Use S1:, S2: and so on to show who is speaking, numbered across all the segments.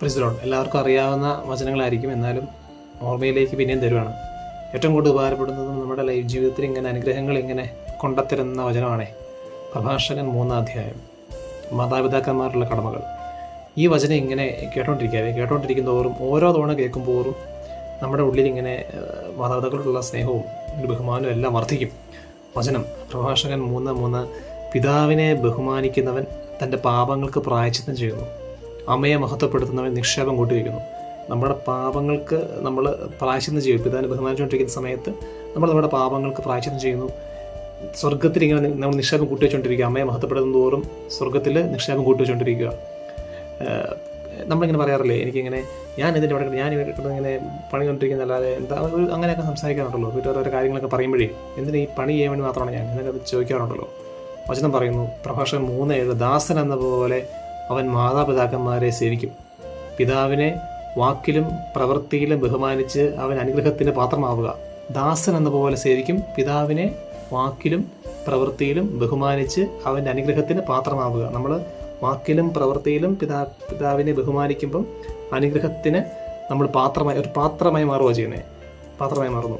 S1: പ്രിസിലോട്ട് എല്ലാവർക്കും അറിയാവുന്ന വചനങ്ങളായിരിക്കും. എന്നാലും ഓർമ്മയിലേക്ക് പിന്നെയും തരുവാണ്. ഏറ്റവും കൂടുതൽ ഉപകാരപ്പെടുന്നത് നമ്മുടെ ലൈഫ് ജീവിതത്തിൽ ഇങ്ങനെ അനുഗ്രഹങ്ങൾ ഇങ്ങനെ കൊണ്ടത്തരുന്ന വചനമാണ്. പ്രഭാഷകൻ മൂന്നാം അധ്യായം. മാതാപിതാക്കന്മാരുള്ള കടമകൾ. ഈ വചനം ഇങ്ങനെ കേട്ടോണ്ടിരിക്കാവേ കേട്ടോണ്ടിരിക്കും തോറും ഓരോ തവണ കേൾക്കുമ്പോഴും നമ്മുടെ ഉള്ളിൽ ഇങ്ങനെ മാതാപിതാക്കളോടുള്ള സ്നേഹവും ബഹുമാനവും എല്ലാം വർദ്ധിക്കും. വചനം. പ്രഭാഷകൻ മൂന്ന് മൂന്ന്. പിതാവിനെ ബഹുമാനിക്കുന്നവൻ തന്റെ പാപങ്ങൾക്ക് പ്രായച്ചിത്തം ചെയ്യുന്നു. അമ്മയെ മഹത്വപ്പെടുത്തുന്നവൻ നിക്ഷേപം കൂട്ടിവെക്കുന്നു. നമ്മുടെ പാപങ്ങൾക്ക് നമ്മൾ പ്രായച്ചിത്തം ചെയ്യും. പിതാവിനെ ബഹുമാനിച്ചുകൊണ്ടിരിക്കുന്ന സമയത്ത് നമ്മൾ നമ്മുടെ പാപങ്ങൾക്ക് പ്രായച്ചിത്തം ചെയ്യുന്നു. സ്വർഗത്തിൽ ഇങ്ങനെ നമ്മൾ നിക്ഷേപം കൂട്ടിവെച്ചുകൊണ്ടിരിക്കുക അമ്മയെ മഹത്വപ്പെടുത്തും തോറും സ്വർഗത്തിൽ നിക്ഷേപം കൂട്ടിവെച്ചുകൊണ്ടിരിക്കുക നമ്മളിങ്ങനെ പറയാറില്ലേ? എനിക്കിങ്ങനെ ഞാൻ ഇതിന്റെ ഇവിടെ ഞാൻ ഇവിടെ ഇങ്ങനെ പണി കൊണ്ടിരിക്കുന്ന അല്ലാതെ എന്താ ഒരു അങ്ങനെയൊക്കെ സംസാരിക്കാറുണ്ടല്ലോ. വീട്ടിൽ ഓരോ കാര്യങ്ങളൊക്കെ പറയുമ്പോഴേ എന്തിനാ ഈ പണി ചെയ്യാൻ വേണ്ടി മാത്രമാണ് ഞാൻ? എന്നൊക്കെ ചോദിക്കാറുണ്ടല്ലോ. വചനം പറയുന്നു. പ്രഭാഷകൻ മൂന്ന് ഏഴ് ദാസൻ എന്ന പോലെ അവൻ മാതാപിതാക്കന്മാരെ സേവിക്കും. പിതാവിനെ വാക്കിലും പ്രവൃത്തിയിലും ബഹുമാനിച്ച് അവൻ അനുഗ്രഹത്തിന് പാത്രമാവുക. ദാസൻ എന്ന പോലെ സേവിക്കും. പിതാവിനെ വാക്കിലും പ്രവൃത്തിയിലും ബഹുമാനിച്ച് അവന്റെ അനുഗ്രഹത്തിന് പാത്രമാവുക. നമ്മൾ വാക്കിലും പ്രവൃത്തിയിലും പിതാ പിതാവിനെ ബഹുമാനിക്കുമ്പം അനുഗ്രഹത്തിന് നമ്മൾ പാത്രമായി ഒരു പാത്രമായി മാറുക ചെയ്യുന്നത് പാത്രമായി മാറുന്നു.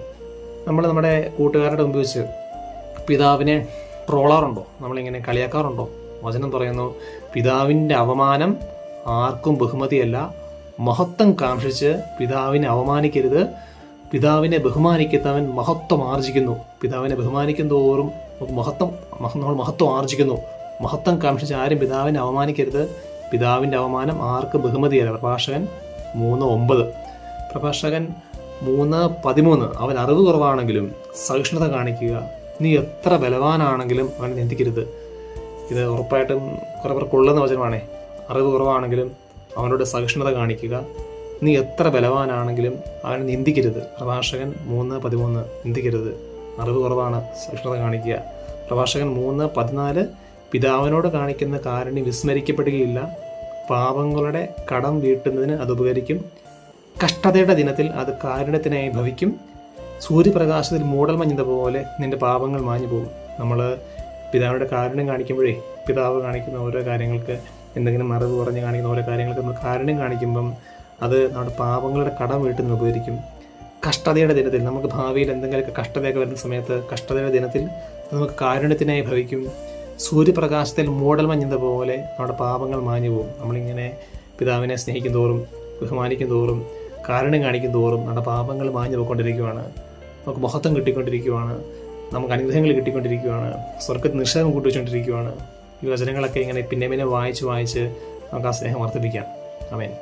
S1: നമ്മൾ നമ്മുടെ കൂട്ടുകാരുടെ മുമ്പ് വെച്ച് പിതാവിനെ ട്രോളാറുണ്ടോ? നമ്മളിങ്ങനെ കളിയാക്കാറുണ്ടോ? വചനം പറയുന്നു പിതാവിന്റെ അവമാനം ആർക്കും ബഹുമതിയല്ല. മഹത്വം കാക്ഷിച്ച് പിതാവിനെ അവമാനിക്കരുത്. പിതാവിനെ ബഹുമാനിക്കുന്നവൻ മഹത്വം ആർജിക്കുന്നു. പിതാവിനെ ബഹുമാനിക്കും തോറും മഹത്വം മഹ- നമ്മൾ മഹത്വം ആർജിക്കുന്നു. മഹത്വം കാക്ഷിച്ച് ആരും പിതാവിനെ അവമാനിക്കരുത്. പിതാവിന്റെ അവമാനം ആർക്കും ബഹുമതിയല്ല. പ്രഭാഷകൻ മൂന്ന് ഒമ്പത്. പ്രഭാഷകൻ മൂന്ന് പതിമൂന്ന്. അവൻ അറിവ് കുറവാണെങ്കിലും സഹിഷ്ണുത കാണിക്കുക. നീ എത്ര ബലവാനാണെങ്കിലും അവനെ നിന്ദിക്കരുത്. ഇത് ഉറപ്പായിട്ടും കുറേ പേർക്ക് കൊള്ളുന്ന വചനമാണേ. അറിവ് കുറവാണെങ്കിലും അവനോട് സഹിഷ്ണുത കാണിക്കുക. നീ എത്ര ബലവാനാണെങ്കിലും അവനെ നിന്ദിക്കരുത്. പ്രഭാഷകൻ മൂന്ന് പതിമൂന്ന് നിന്ദിക്കരുത്. അറിവ് കുറവാണ് സഹിഷ്ണുത കാണിക്കുക. പ്രഭാഷകൻ മൂന്ന് പതിനാല് പിതാവിനോട് കാണിക്കുന്ന കാരുണ്യം വിസ്മരിക്കപ്പെടുകയില്ല പാപങ്ങളുടെ കടം വീട്ടുന്നതിന് അത് ഉപകരിക്കും. കഷ്ടതയുടെ ദിനത്തിൽ അത് കാരുണ്യത്തിനായി ഭവിക്കും. സൂര്യപ്രകാശത്തിൽ മൂടൽ മൂടൽമഞ്ഞത പോലെ നിന്റെ പാപങ്ങൾ മാഞ്ഞു പോകും നമ്മൾ പിതാവിന്റെ കാരുണ്യം കാണിക്കുമ്പോഴേ പിതാവ് കാണിക്കുന്ന ഓരോ കാര്യങ്ങൾക്ക് എന്തെങ്കിലും മറവ് പറഞ്ഞ് കാണിക്കുന്ന ഓരോ കാര്യങ്ങൾക്ക് നമ്മൾ കാരുണ്യം കാണിക്കുമ്പം അത് നമ്മുടെ പാപങ്ങളുടെ കടം നിന്ന് ഉപകരിക്കും. കഷ്ടതയുടെ ദിനത്തിൽ നമുക്ക് ഭാവിയിൽ എന്തെങ്കിലുമൊക്കെ കഷ്ടതയൊക്കെ വരുന്ന സമയത്ത് കഷ്ടതയുടെ ദിനത്തിൽ നമുക്ക് കാരുണ്യത്തിനായി ഭവിക്കും. സൂര്യപ്രകാശത്തിൽ മൂടൽ മഞ്ഞുന്ന പോലെ നമ്മുടെ പാപങ്ങൾ മാഞ്ഞു പോകും. നമ്മളിങ്ങനെ പിതാവിനെ സ്നേഹിക്കും തോറും ബഹുമാനിക്കും തോറും കാരുണ്യം കാണിക്കും തോറും നമ്മുടെ പാപങ്ങൾ മാഞ്ഞു പോയിക്കൊണ്ടിരിക്കുകയാണ് നമുക്ക് മഹത്വം കിട്ടിക്കൊണ്ടിരിക്കുകയാണ് നമുക്ക് അനുഗ്രഹങ്ങൾ കിട്ടിക്കൊണ്ടിരിക്കുകയാണ് സ്വർഗത്തിൽ നിക്ഷേപം കൂട്ടിവെച്ചുകൊണ്ടിരിക്കുകയാണ് ഈ വചനങ്ങളൊക്കെ ഇങ്ങനെ പിന്നെ പിന്നെ വായിച്ച് വായിച്ച് നമുക്ക് ആ സ്നേഹം വർദ്ധിപ്പിക്കാം. അമേൻ